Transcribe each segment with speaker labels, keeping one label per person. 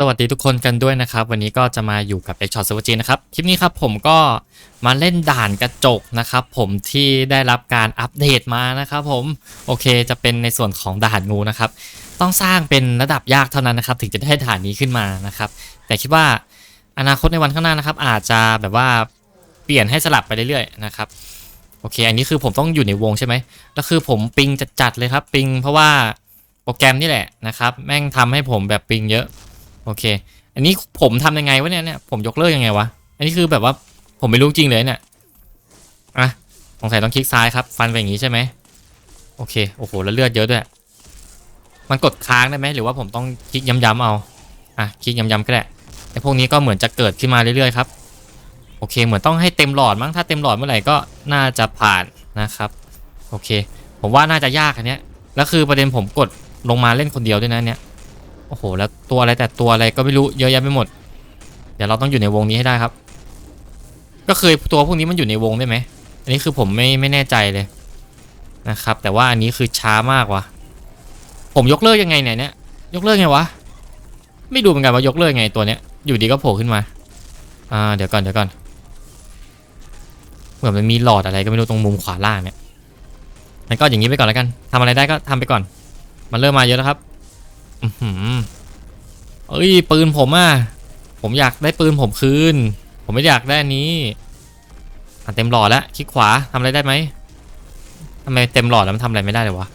Speaker 1: สวัสดีทุกคนกันด้วยนะครับ วันนี้ก็จะมาอยู่กับ x s h o t s e r v e r G นะครับ คลิปนี้ครับผมก็มาเล่นด่านกระจกนะครับ ผมที่ได้รับการอัปเดตมานะครับผมโอเคจะเป็นในส่วนของด่านงูนะครับ ต้องสร้างเป็นระดับยากเท่านั้นนะครับ ถึงจะได้ด่านนี้ขึ้นมานะครับ แต่คิดว่าอนาคตในวันข้างหน้านะครับ อาจจะแบบว่าเปลี่ยนให้สลับไปเรื่อยๆนะครับโอเค อันนี้คือผมต้องอยู่ในวงใช่ไหมแล้วคือผมปิงจัดๆเลยครับปิงเพราะว่าโปรแกรมนี่แหละนะครับ แม่งทำให้ผมแบบปิงเยอะ โอเค อันนี้ผมทำยังไงวะเนี่ยเนี่ยผมยกเลิกยังไงวะ อันนี้คือแบบว่าผมไม่รู้จริงเลยเนี่ยอะสงสัยต้องคลิกซ้ายครับ ฟันไปอย่างนี้ใช่ไหมโอเค โอ้โห แล้วเลือดเยอะด้วย มันกดค้างได้ไหมหรือว่าผมต้องคลิกย้ำๆเอา อะ คลิกย้ำๆก็ได้ไอ้พวกนี้ก็เหมือนจะเกิดขึ้นมาเรื่อยๆครับ โอเค เหมือนต้องให้เต็มหลอดมั้ง ถ้าเต็มหลอดเมื่อไหร่ก็น่าจะผ่านนะครับ โอเค ผมว่าน่าจะยากอันเนี้ย แล้วคือประเด็นผมกดลงมาเล่นคนเดียวด้วยนะเนี่ย โอ้โห แล้วตัวอะไรแต่ตัวอะไรก็ไม่รู้เยอะแยะไปหมด เดี๋ยวเราต้องอยู่ในวงนี้ให้ได้ครับ ก็เคยตัวพวกนี้มันอยู่ในวงได้ไหม อันนี้คือผมไม่ไม่แน่ใจเลยนะครับ แต่ว่าอันนี้คือช้ามากว่ะ ผมยกเลิกยังไงเนี่ยเนี่ยยกเลิกไงวะ ไม่ดูเหมือนกันว่ายกเลิกไงตัวเนี้ย อยู่ดีก็โผล่ขึ้นมา อ่า เดี๋ยวก่อนเดี๋ยวก่อน เหมือนมันมีหลอดอะไรก็ไม่รู้ตรงมุมขวาล่างเนี่ยงั้นก็อย่างนี้ไปก่อนแล้วกันทำอะไรได้ก็ทำไปก่อน มันเริ่มมาเยอะแล้วครับ อือหือเอ้ย ปืนผมอะ ผมอยากได้ปืนผมคืน ผมไม่อยากได้อันนี้อะเต็มหลอดแล้วคลิกขวาทำอะไรได้ไหมทำไมเต็มหลอดแล้วมันทำอะไรไม่ได้เลยวะ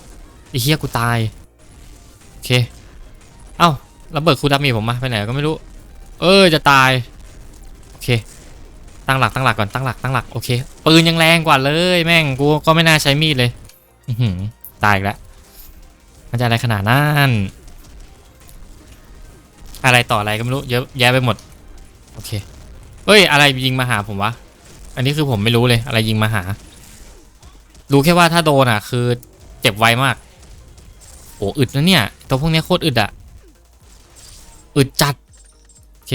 Speaker 1: ไอ้เหี้ยกูตาย โอเค เอ้าระเบิดคูดามีผมมาไปไหนก็ไม่รู้ เออจะตาย โอเค ตั้งหลักตั้งหลักก่อนตั้งหลักตั้งหลักโอเคปืนยังแรงกว่าเลย แม่งกูก็ไม่น่าใช้มีดเลย อืตายอีกแล้วมันจะอะไรขนาดนั้น อะไรต่ออะไรก็ไม่รู้เยอะแยะไปหมด โอเคเอ้ย อะไรยิงมาหาผมวะ อันนี้คือผมไม่รู้เลย อะไรยิงมาหา รู้แค่ว่าถ้าโดนอะ คือเจ็บไวมาก โอ้อึดนะเนี่ย ตัวพวกนี้โคตรอึดอะ อึดจัด โอเค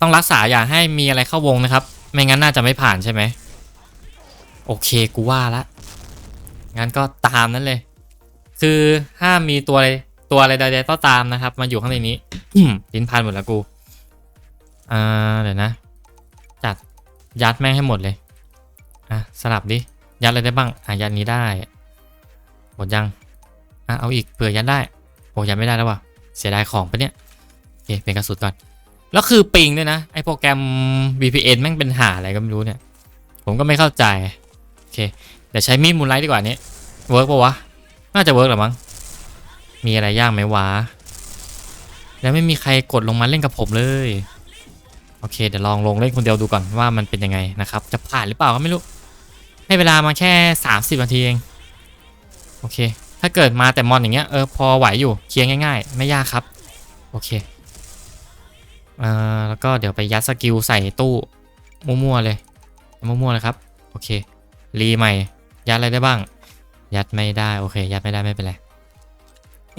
Speaker 1: ต้องรักษาอย่าให้มีอะไรเข้าวงนะครับ ไม่งั้นน่าจะไม่ผ่านใช่ไหม โอเค กูว่าละ งั้นก็ตามนั้นเลย คือห้ามมีตัวอะไร ตัวอะไรใดๆก็ตามนะครับ มาอยู่ข้างในนี้ลิ้นพันหมดแล้วกูอ่าเดี๋ยวนะ จัดยัดแม่งให้หมดเลยอะสลับดิยัดอะไรได้บ้างอะยัดนี้ได้หมดยังอะเอาอีกเผื่อยัดได้โอ้ยัดไม่ได้แล้วว่ะเสียดายของปะเนี่ยโอเคเป็นกระสุนก่อนแล้วคือปิงด้วยนะไอโปรแกรม VPN แม่งเป็นหาอะไรก็ไม่รู้เนี่ย ผมก็ไม่เข้าใจโอเคเดี๋ยวใช้มีดมูลไลท์ดีกว่านี้เวิร์กปะวะน่าจะเวิร์กหรอมั้ง มีอะไรยากไหมวะ แล้วไม่มีใครกดลงมาเล่นกับผมเลย โอเค เดี๋ยวลองลงเล่นคนเดียวดูก่อนว่ามันเป็นยังไงนะครับ จะผ่านหรือเปล่าก็ไม่รู้ ให้เวลามาแค่ 30นาทีเอง โอเค ถ้าเกิดมาแต่มอนอย่างเงี้ยเออพอไหวอยู่เคลียร์ง่าย ๆ ไม่ยากครับ โอเคเอ่อแล้วก็เดี๋ยวไปยัดสกิลใส่ตู้มั่วๆเลย มั่วๆเลยครับ โอเค รีใหม่ ยัดอะไรได้บ้าง ยัดไม่ได้ โอเค ยัดไม่ได้ไม่เป็นไร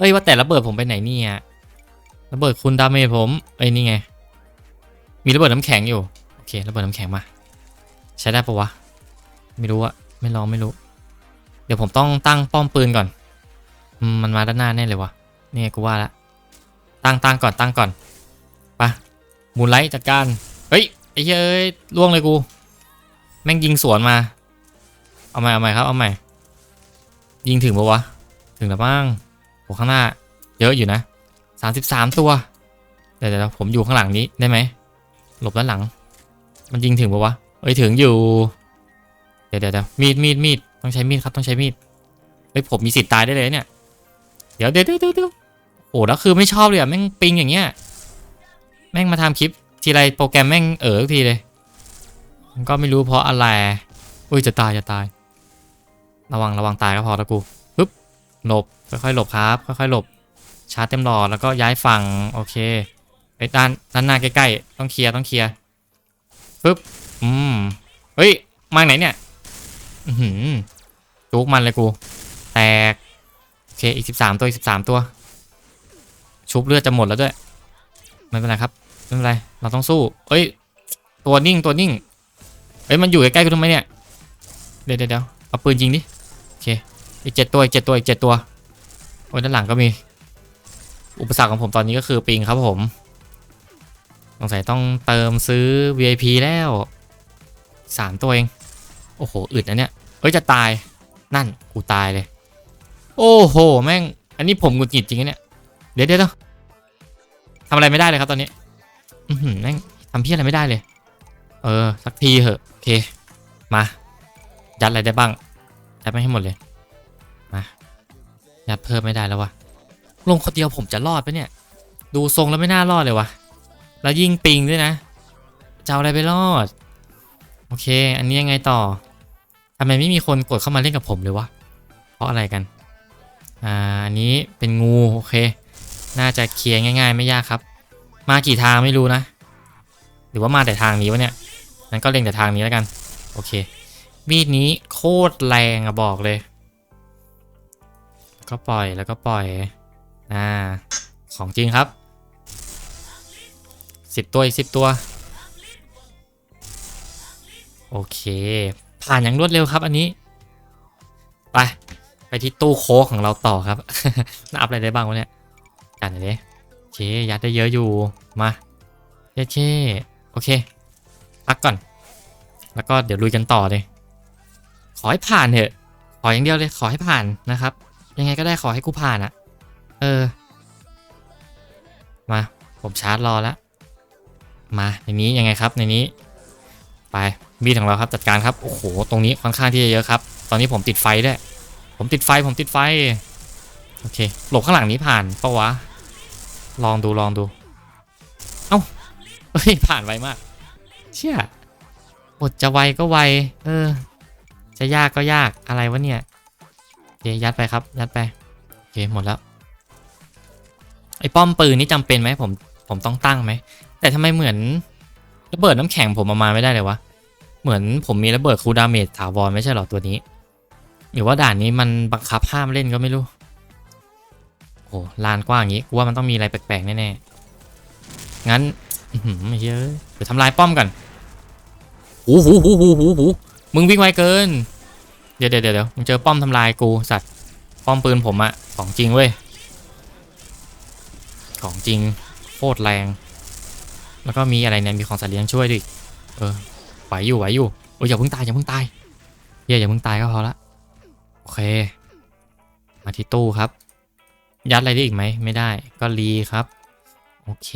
Speaker 1: เอ้ยว่าแต่ระเบิดผมไปไหนเนี่ยระเบิดคุณดาเมจผมเอ้ยนี่ไง มีระเบิดน้ำแข็งอยู่โอเคระเบิดน้ำแข็งมา ใช้ได้ปะวะไม่รู้อะไม่ลองไม่รู้ เดี๋ยวผมต้องตั้งป้อมปืนก่อนมันมาด้านหน้าแน่เลยวะนี่กูว่าละตั้งตั้งก่อนตั้งก่อนปะมูลไลท์จัดการเฮ้ยไอ้เหี้ยเอ้ยล่วงเลยกูแม่งยิงสวนมา เอาใหม่เอาใหม่ครับเอาใหม่ยิงถึงปะวะถึงแล้วบ้าง โอ้ข้างหน้า เยอะอยู่นะสามสิบสามตัวเดี๋ยวเดี๋ยวผมอยู่ข้างหลังนี้ได้ไหมหลบด้านหลัง มันยิงถึงปะวะเอ้ยถึงอยู่เดี๋ยวเดี๋ยวเดี๋ยวมีดมีดมีดต้องใช้มีดครับต้องใช้มีดเฮ้ยผมมีสิทธิ์ตายได้เลยเนี่ย เดี๋ยวเดี๋ยวเดี๋ยวเดี๋ยวโอ้แล้วคือไม่ชอบเลยอะแม่งปิงอย่างเงี้ยแม่งมาทำคลิปทีไรโปรแกรมแม่งเออทุกทีเลยก็ไม่รู้เพราะอะไรอุ้ยจะตายจะตาย ระวังระวังตายก็พอล้วกูปึ๊บหลบ ค่อยๆหลบครับ ค่อยๆหลบ ชาร์จเต็มหลอดแล้วก็ย้ายฝั่งโอเคไปด้านด้านหน้าใกล้ๆ ต้องเคลียร์ต้องเคลียร์ปึ๊บอืมเฮ้ยมาไหนเนี่ยอือหือจุกมันเลยกู แตกโอเคอีกสิบสามตัวอีกสิบสามตัว ชุบเลือดจะหมดแล้วด้วยไม่เป็นไรครับไม่เป็นไรเราต้องสู้เอ้ย ตัวนิ่งตัวนิ่งเอ้ยมันอยู่ใกล้ๆกูทำไมเนี่ยเดี๋ยวเดี๋ยวเดี๋ยวเอาปืนยิงดิโอเคอีกเจ็ดตัวอีกเจ็ดตัวอีกเจ็ดตัว โอ้ยด้านหลังก็มี อุปสรรคของผมตอนนี้ก็คือปิงครับผมสงสัยต้องเติมซื้อ VIP แล้วสามตัวเอง โอ้โห อึดนะเนี่ย เอ้ย จะตาย นั่น กูตายเลย โอ้โห แม่ง อันนี้ผมหงุดหงิดจริงนะเนี่ย เดี๋ยวเดี๋ยวทำอะไรไม่ได้เลยครับตอนนี้ อืแม่งทำเพี้ยอะไรไม่ได้เลย เออ สักทีเหอะ โอเค มา ยัดอะไรได้บ้างยัดไม่ให้หมดเลย มา ยัดเพิ่มไม่ได้แล้ววะลงคนเดียวผมจะรอดปะเนี่ย ดูทรงแล้วไม่น่ารอดเลยวะแล้วยิงปิงด้วยนะจะเอาอะไรไปรอด โอเค อันนี้ยังไงต่อทำไมไม่มีคนกดเข้ามาเล่นกับผมเลยวะ เพราะอะไรกัน อ่า อันนี้เป็นงู โอเค น่าจะเคลียร์ง่ายๆ ไม่ยากครับ มากี่ทางไม่รู้นะ หรือว่ามาแต่ทางนี้วะเนี่ยงั้นก็เล็งแต่ทางนี้แล้วกัน โอเค มีดนี้โคตรแรงอะบอกเลย ก็ปล่อยแล้วก็ปล่อย อ่า ของจริงครับสิบตัวอีกสิบตัว โอเค ผ่านอย่างรวดเร็วครับอันนี้ ไป ไปที่ตู้โค้กของเราต่อครับ น่าอัพอะไรได้บ้างวะเนี่ยจัดหน่อยโอเค ยัดได้เยอะอยู่ มาเย้เช่โอเค พักก่อน แล้วก็เดี๋ยวลุยกันต่อเลย ขอให้ผ่านเถอะ ขออย่างเดียวเลย ขอให้ผ่านนะครับ ยังไงก็ได้ขอให้กูผ่านอะเออ มา ผมชาร์จรอแล้ว มาในนี้ยังไงครับในนี้ ไปมีดของเราครับจัดการครับ โอ้โห ตรงนี้ค่อนข้างที่จะเยอะครับ ตอนนี้ผมติดไฟด้วย ผมติดไฟผมติดไฟ โอเค หลบข้างหลังนี้ผ่านปะวะ ลองดูลองดู เอ้า เฮ้ย ผ่านไวมาก เชี่ยบทจะไวก็ไว เออ จะยากก็ยากอะไรวะเนี่ย เคยัดไปครับ ยัดไป โอเค หมดแล้ว ไอ้ป้อมปืนนี่จำเป็นไหมผม ผมต้องตั้งไหม แต่ทำไมเหมือนระเบิดน้ำแข็งผมเออกมาไม่ได้เลยวะ เหมือนผมมีระเบิดคูลดาเมจถาวรไม่ใช่หรอตัวนี้ หรือว่าด่านนี้มันบังคับห้ามเล่นก็ไม่รู้ โอ้ลานกว้างอย่างนี้กูว่ามันต้องมีอะไรแปลกๆแน่ๆ งั้นอื้อหือเฮ้ยเดี๋ยวทำลายป้อมกันหูหูหูหูหูหูมึงวิ่งไวเกิน เดี๋ยวเดี๋ยวเดี๋ยวมึงเจอป้อมทำลายกูสัตว์ป้อมปืนผมอะของจริงเว้ยของจริงโคตรแรง แล้วก็มีอะไรเนี่ยมีของสัตว์เลี้ยงช่วยด้วยเออไหวอยู่ไหวอยู่โอ้ยอย่าเพิ่งตายอย่าเพิ่งตายเย่อย่าเพิ่งตายก็พอละโอเค มาที่ตู้ครับ ยัดอะไรได้อีกไหมไม่ได้ก็รีครับ โอเค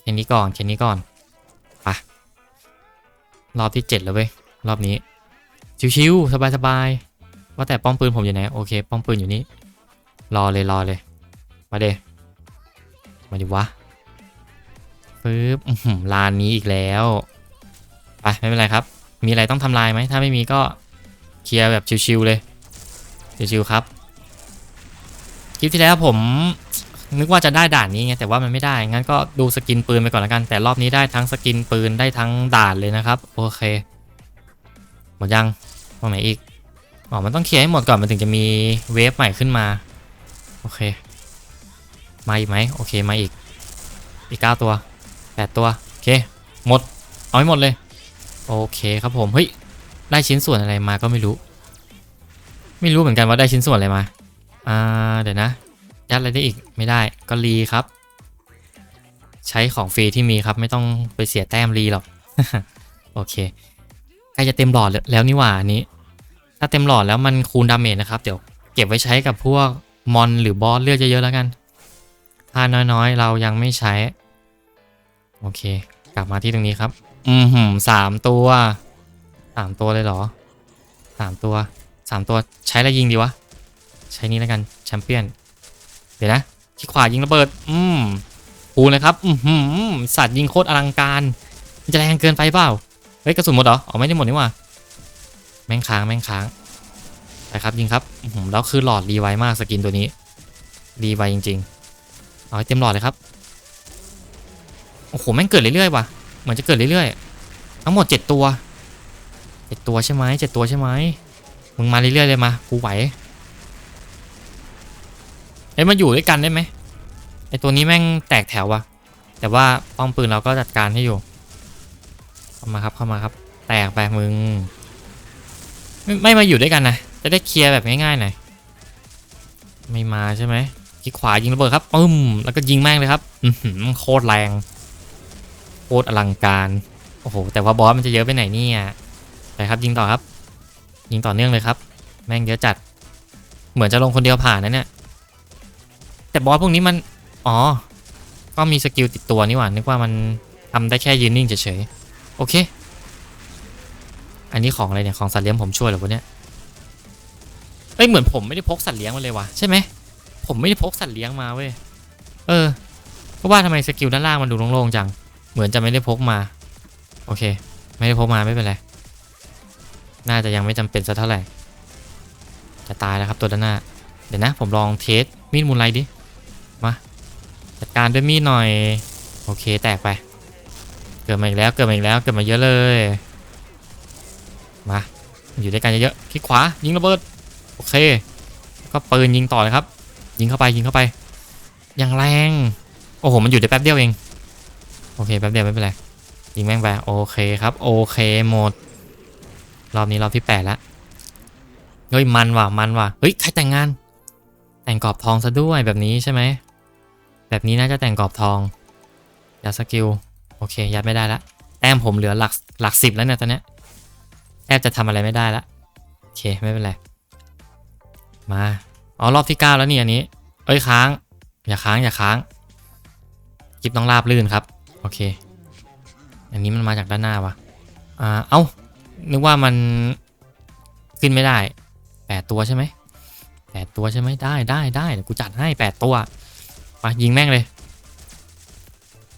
Speaker 1: แค่นี้ก่อนแค่นี้ก่อนไปรอบที่เจ็ดแล้วเว้ยรอบนี้ ชิวๆสบายๆว่าแต่ป้อมปืนผมอยู่ไหนโอเค ป้อมปืนอยู่นี่รอเลยรอเลย มาเดมาดิวะปึ๊บลานนี้อีกแล้วไปไม่เป็นไรครับ มีอะไรต้องทำลายไหมถ้าไม่มีก็เคลียร์แบบชิวๆเลยชิวๆครับคลิปที่แล้วผมนึกว่าจะได้ด่านนี้ไงแต่ว่ามันไม่ได้ งั้นก็ดูสกินปืนไปก่อนละกัน แต่รอบนี้ได้ทั้งสกินปืนได้ทั้งด่านเลยนะครับ โอเค หมดยัง ตรงไหนอีก อ๋อ มันต้องเคลียร์ให้หมดก่อนมันถึงจะมีเวฟใหม่ขึ้นมา โอเค มาอีกไหมโอเค มาอีก อีกเก้าตัวแปดตัว โอเค หมด เอาให้หมดเลย โอเคครับผม เฮ้ย ได้ชิ้นส่วนอะไรมาก็ไม่รู้ ไม่รู้เหมือนกันว่าได้ชิ้นส่วนอะไรมา อ่า เดี๋ยวนะ ยัดอะไรได้อีก ไม่ได้ ก็รีครับ ใช้ของฟรีที่มีครับ ไม่ต้องไปเสียแต้มรีหรอก โอเค ล้จะเต็มหลอดแล้วนี่หว่าอันนี้ ถ้าเต็มหลอดแล้วมันคูณดาเมจนะครับ เดี๋ยวเก็บไว้ใช้กับพวกมอนหรือบอสเลือดเยอะๆแล้วกัน ถ้าน้อยๆ เรายังไม่ใช้ โอเค กลับมาที่ตรงนี้ครับ อืมหืมสามตัวสามตัวเลยเหรอสามตัวสามตัวใช้อะไรยิงดีวะ ใช้นี้แล้วกันแชมเปี้ยน เดี๋ยวนะที่ขวายิงระเบิด อืมปูเลยครับอืมหืมสัตว์ยิงโคตรอลังการมันจะแรงเกินไปเปล่า เฮ้ยกระสุนหมดเหรออ๋อไม่ได้หมดนี่ว่าแม่งค้างแม่งค้างไปครับยิงครับอือหือแล้วคือหลอดรีไวมากสกินตัวนี้รีไวจริง ๆ เอาให้เต็มหลอดเลยครับโอ้โหแม่งเกิดเรื่อยๆว่ะเหมือนจะเกิดเรื่อยๆทั้งหมดเจ็ดตัวเจ็ดตัวใช่ไหมเจ็ดตัวใช่ไหมมึงมาเรื่อยๆเลยมากูไหวเอ้ยมาอยู่ด้วยกันได้ไหมไอตัวนี้แม่งแตกแถวว่ะแต่ว่าป้อมปืนเราก็จัดการให้อยู่ เข้ามาครับเข้ามาครับ แตกไปมึงไม่ไม่มาอยู่ด้วยกันนะ จะได้เคลียร์แบบง่ายๆหน่อย ไม่มาใช่ไหมคลิกขวายิงระเบิดครับปึ้ม แล้วก็ยิงแม่งเลยครับอืโคตรแรง โคตรอลังการ โอ้โห แต่ว่าบอสมันจะเยอะไปไหนเนี่ยไปครับ ยิงต่อครับ ยิงต่อเนื่องเลยครับ แม่งเยอะจัด เหมือนจะลงคนเดียวผ่านนะเนี่ย แต่บอสพวกนี้มัน อ๋อ ก็มีสกิลติดตัวนี่หว่า นึกว่ามันทำได้แค่ยืนนิ่งเฉยๆ โอเค อันนี้ของอะไรเนี่ย ของสัตว์เลี้ยงผมช่วยเหรอวะเนี่ยเอ้ยเหมือนผมไม่ได้พกสัตว์เลี้ยงมาเลยวะใช่ไหมผมไม่ได้พกสัตว์เลี้ยงมาเว้ย เออก็ว่าทำไมสกิลด้านล่างมันดูโล่งๆจัง เหมือนจะไม่ได้พกมา โอเค ไม่ได้พกมาไม่เป็นไร น่าจะยังไม่จำเป็นสักเท่าไหร่ จะตายแล้วครับตัวด้านหน้า เดี๋ยวนะ ผมลองเทสมีดมูลไลดิ มา จัดการด้วยมีดหน่อย โอเค แตกไป กิดมาอีกแล้วเกิดมาอีกแล้วเกิดมาเยอะเลย มา อยู่ด้วยกันเยอะๆคลิกขวายิงระเบิดโอเค ก็ปืนยิงต่อเลยครับ ยิงเข้าไปยิงเข้าไป อย่างแรง โอ้โหมันอยู่ได้แป๊บเดียวเอง โอเคแป๊บเดียวไม่เป็นไรยิงแม่งไปโอเคครับ โอเคหมด รอบนี้รอบที่แปดล้วเฮ้ยมันว่ะมันว่ะเฮ้ยใครแต่งงาน แต่งกรอบทองซะด้วยแบบนี้ใช่ไหมแบบนี้น่าจะแต่งกรอบทองยัดสกิล โอเค ยัดไม่ได้ละแต้มผมเหลือหลักหลักสิบแล้วเนี่ยตอนเนี้ยแทบจะทำอะไรไม่ได้ละโอเคไม่เป็นไรมาอ๋อรอบที่เก้าแล้วนี่อันนี้ เอ้ยค้าง อย่าค้างอย่าค้างคลิปต้องราบลื่นครับ โอเค อันนี้มันมาจากด้านหน้าวะอ่าเอ้านึกว่ามันขึ้นไม่ได้แปดตัวใช่ไหมแปดตัวใช่ไหมได้ได้ได้เดี๋ยวกูจัดให้แปดตัวมายิงแม่งเลย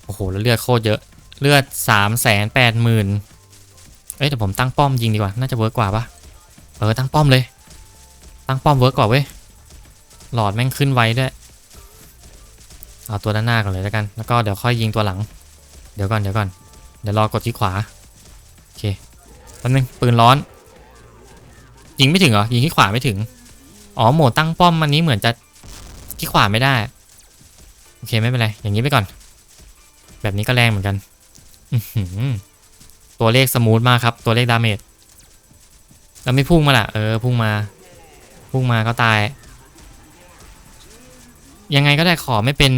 Speaker 1: โอ้โหแล้วเลือดโคตรเยอะ เลือดสามแสนแปดหมื่นเอ้ยแต่ผมตั้งป้อมยิงดีกว่า น่าจะเวิร์กกว่าปะเออตั้งป้อมเลย ตั้งป้อมเวิร์กกว่าเว้ย หลอดแม่งขึ้นไวด้วย เอาตัวด้านหน้าก่อนเลยแล้วกัน แล้วก็เดี๋ยวค่อยยิงตัวหลัง เดี๋ยวก่อนเดี๋ยวก่อน เดี๋ยวรอกดที่ขวา โอเคแป๊บนึงปืนร้อน ยิงไม่ถึงเหรอ ยิงที่ขวาไม่ถึง อ๋อโหมดตั้งป้อมมันนี้เหมือนจะที่ขวาไม่ได้ โอเคไม่เป็นไร อย่างนี้ไปก่อน แบบนี้ก็แรงเหมือนกัน ตัวเลขสมูทมากครับ ตัวเลขดาเมจแล้วไม่พุ่งมาล่ะ เออ พุ่งมา พุ่งมาก็ตาย ยังไงก็ได้ขอไม่เป็น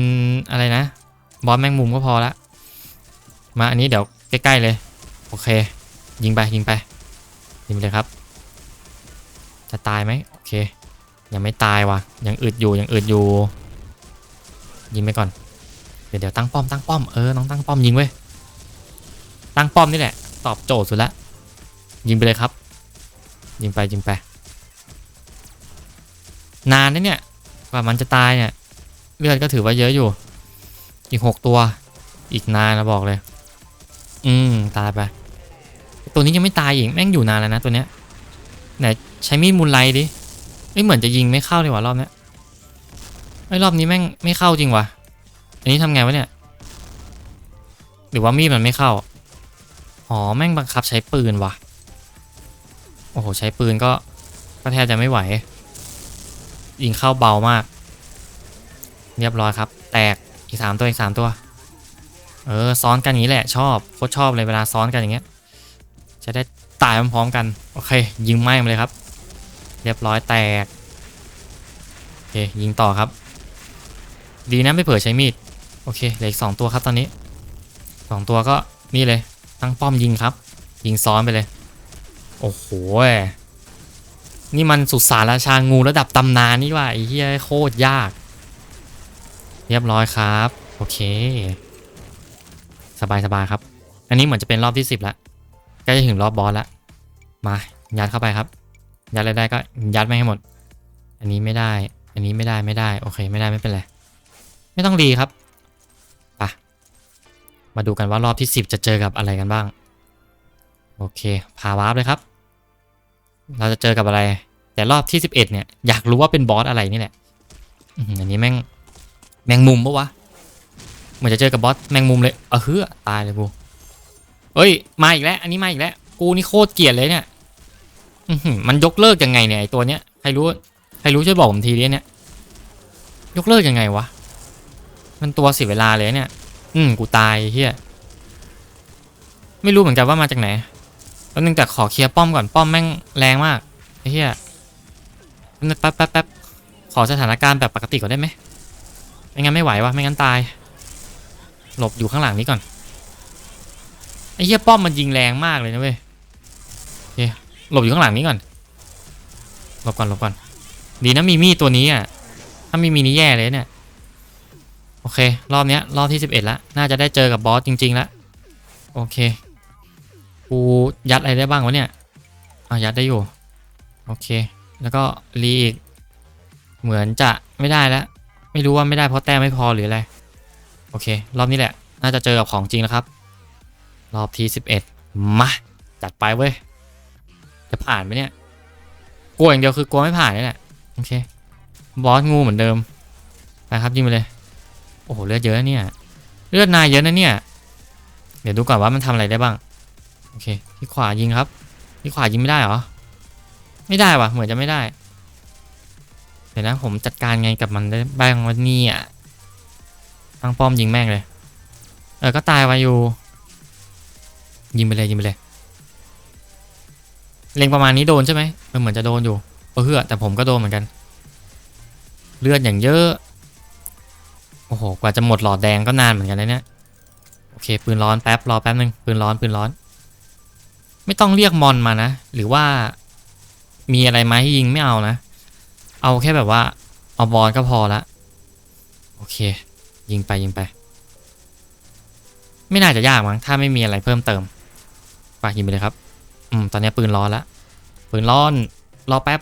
Speaker 1: อะไรนะ บอสแมงมุมก็พอละ มาอันนี้เดี๋ยวใกล้ๆเลย โอเค ยิงไปยิงไป ยิงไปเลยครับ จะตายไหมโอเค ยังไม่ตายว่ะ ยังอึดอยู่ยังอึดอยู่ ยิงไปก่อน เดี๋ยวเดี๋ยวตั้งป้อมตั้งป้อม เออ น้องตั้งป้อมยิงเว้ย ตั้งป้อมนี่แหละ ตอบโจทย์สุดละยิงไปเลยครับ ยิงไปยิงไป นานนะเนี่ยกว่ามันจะตายเนี่ยเลือดก็ถือว่าเยอะอยู่ อีกหกตัว อีกนานนะบอกเลย อืมตายไป ตัวนี้ยังไม่ตายอีกแม่งอยู่นานแล้วนะตัวเนี้ยไหนใช้มีดมูลไลดิเอ้เหมือนจะยิงไม่เข้าเลยว่ะรอบเนี้ยไอ้รอบนี้แม่งไม่เข้าจริงวะอันนี้ทำไงวะเนี่ย หรือว่ามีดมันไม่เข้า อ๋อ แม่งบังคับใช้ปืนว่ะโอ้โห ใช้ปืนก็ ก็แทบจะไม่ไหว ยิงเข้าเบามาก เรียบร้อยครับ แตก อีกสามตัว อีกสามตัว เออ ซ้อนกันอย่างนี้แหละ ชอบ โคตรชอบเลยเวลาซ้อนกันอย่างเงี้ย จะได้ตายพร้อมๆกัน โอเค ยิงไหม้มาเลยครับ เรียบร้อยแตก โอเค ยิงต่อครับ ดีนะไม่เผื่อใช้มีด โอเค เหลืออีกสองตัวครับตอนนี้สองตัวก็นี่เลย ตั้งป้อมยิงครับ ยิงซ้อนไปเลย โอ้โหนี่มันสุสานราชางูระดับตำนานนี่ว่าไอ้เหี้ยโคตรยาก เรียบร้อยครับ โอเค สบายสบายครับ อันนี้เหมือนจะเป็นรอบที่สิบแล้วใกล้จะถึงรอบบอสแล้วมายัดเข้าไปครับ ยัดอะไรได้ก็ยัดไม่ให้หมด อันนี้ไม่ได้ อันนี้ไม่ได้ไม่ได้ โอเค ไม่ได้ไม่เป็นไร ไม่ต้องรีครับ มาดูกันว่ารอบที่สิบจะเจอกับอะไรกันบ้าง โอเคพาวาร์ปเลยครับ เราจะเจอกับอะไร แต่รอบที่สิบเอ็ดเนี่ยอยากรู้ว่าเป็นบอสอะไรนี่แหละอันนี้แม่งแมงมุมปะวะเหมือนจะเจอกับบอสแมงมุมเลยเออเฮือตายเลยกูเอ้ยมาอีกแล้ว อันนี้มาอีกแล้ว กูนี่โคตรเกลียดเลยเนี่ยมันยกเลิกยังไงเนี่ยไอตัวเนี้ยใครรู้ใครรู้ช่วยบอกผมทีดิเนี่ยยกเลิกยังไงวะมันตัวเสียเวลาเลยเนี่ย อืมกูตายเฮียไม่รู้เหมือนกันว่ามาจากไหนแล้วนึงแต่ขอเคลียร์ป้อมก่อนป้อมแม่งแรงมากเฮียแป๊บแป๊บแป๊บขอสถานการณ์แบบปกติก่อนได้ไหมไม่งั้นไม่ไหววะไม่งั้นตาย หลบอยู่ข้างหลังนี้ก่อนไอ้เหี้ยป้อมมันยิงแรงมากเลยนะเว้ยโอเคหลบอยู่ข้างหลังนี้ก่อน หลบก่อนหลบก่อน ดีนะมีมีดตัวนี้อะ ถ้าม่มีนี่แย่เลยเนี่ย โอเค รอบเนี้ย รอบที่สิบเอ็ดละน่าจะได้เจอกับบอสจริงๆและโอเค กูยัดอะไรได้บ้างวะเนี่ยเอายัดได้อยู่ โอเค แล้วก็รีอีก เหมือนจะไม่ได้แล้ว ไม่รู้ว่าไม่ได้เพราะแต้มไม่พอหรืออะไร โอเค รอบนี้แหละ น่าจะเจอกับของจริงแล้วครับ รอบที่สิบเอ็ดมา จัดไปเว้ย จะผ่านไหมเนี่ย กลัวอย่างเดียวคือกลัวไม่ผ่านนี่แหละ โอเค บอสงูเหมือนเดิม ไปครับยิงไปเลย โอ้โหเลือดเยอะนะเนี่ย เลือดนายเยอะนะเนี่ย เดี๋ยวดูก่อนว่ามันทำอะไรได้บ้าง โอเค ที่ขวายิงครับ ที่ขวายิงไม่ได้เหรอ ไม่ได้วะเหมือนจะไม่ได้ เดี๋ยวนะผมจัดการไงกับมันได้บ้างวันนี้อะตั้งป้อมยิงแม่งเลย เออ ก็ตายไปอยู่ ยิงไปเลยยิงไปเลย เล็งประมาณนี้โดนใช่ไหมมันเหมือนจะโดนอยู่เออเฮือแต่ผมก็โดนเหมือนกัน เลือดอย่างเยอะ โอ้โห กว่าจะหมดหลอดแดงก็นานเหมือนกันนะเนี่ย โอเค ปืนร้อนแป๊บ รอแป๊บนึง ปืนร้อน ปืนร้อน ไม่ต้องเรียกมอนมานะ หรือว่า มีอะไรไหมาให้ยิงไม่เอานะ เอาแค่แบบว่า เอาบอลก็พอละ โอเค ยิงไปยิงไป ไม่น่าจะยากมั้ง ถ้าไม่มีอะไรเพิ่มเติมไปยิงไปเลยครับ อืม ตอนนี้ปืนร้อนละ ปืนร้อน รอแป๊บ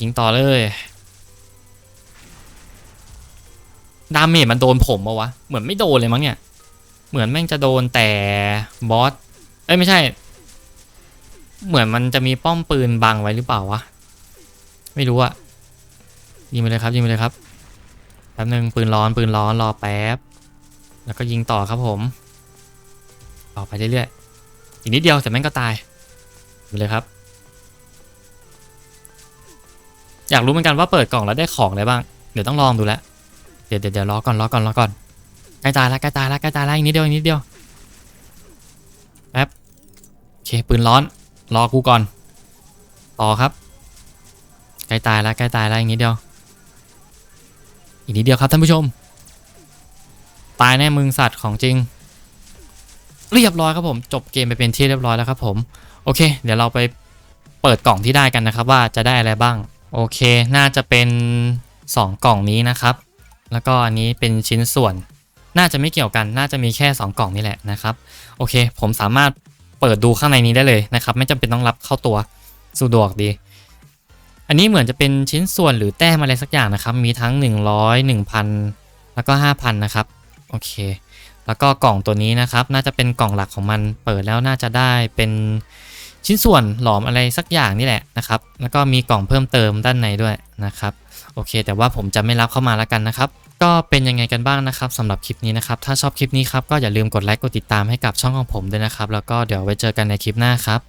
Speaker 1: ยิงต่อเลย ดาเมจมันโดนผมปะวะ เหมือนไม่โดนเลยมั้งเนี่ย เหมือนแม่งจะโดนแต่บอส เอ้ยไม่ใช่ เหมือนมันจะมีป้อมปืนบังไว้หรือเปล่าวะ ไม่รู้อะยิงไปเลยครับยิงไปเลยครับแป๊บนึงปืนร้อนปืนร้อนรอแป๊บ แล้วก็ยิงต่อครับผม ต่อไปเรื่อยๆ อีกนิดเดียวแต่แม่งก็ตายไปเลยครับ อยากรู้เหมือนกันว่าเปิดกล่องแล้วได้ของอะไรบ้าง เดี๋ยวต้องลองดูแล้ว เดี๋ยวเดี๋ยวรอก่อนรอก่อนรอก่อนใกล้ตายแล้วใกล้ตายแล้วใกล้ตายแล้วอีกนิดเดียวอีกนิดเดียวแป๊บโอเคปืนร้อนรอกูก่อน ต่อครับใกล้ตายแล้วใกล้ตายแล้วอีกนิดเดียว อีกนิดเดียวครับท่านผู้ชม ตายแน่มึงสัตว์ของจริง เรียบร้อยครับผม จบเกมไปเป็นที่เรียบร้อยแล้วครับผม โอเค เดี๋ยวเราไปเปิดกล่องที่ได้กันนะครับ ว่าจะได้อะไรบ้าง โอเค น่าจะเป็น 2 กล่องนี้นะครับ แล้วก็อันนี้เป็นชิ้นส่วน น่าจะไม่เกี่ยวกัน น่าจะมีแค่ 2 กล่องนี่แหละนะครับ โอเค ผมสามารถเปิดดูข้างในนี้ได้เลยนะครับ ไม่จำเป็นต้องรับเข้าตัวสะดวกดี อันนี้เหมือนจะเป็นชิ้นส่วนหรือแต้มอะไรสักอย่างนะครับ มีทั้ง 100 1,000 แล้วก็ 5,000 นะครับ โอเค แล้วก็กล่องตัวนี้นะครับ น่าจะเป็นกล่องหลักของมัน เปิดแล้วน่าจะได้เป็น ชิ้นส่วนหลอมอะไรสักอย่างนี่แหละนะครับ แล้วก็มีกล่องเพิ่มเติมด้านในด้วยนะครับ โอเค แต่ว่าผมจะไม่รับเข้ามาแล้วกันนะครับก็เป็นยังไงกันบ้างนะครับสำหรับคลิปนี้นะครับ ถ้าชอบคลิปนี้ครับก็อย่าลืมกดไลค์กดติดตามให้กับช่องของผมด้วยนะครับ แล้วก็เดี๋ยวไว้เจอกันในคลิปหน้าครับ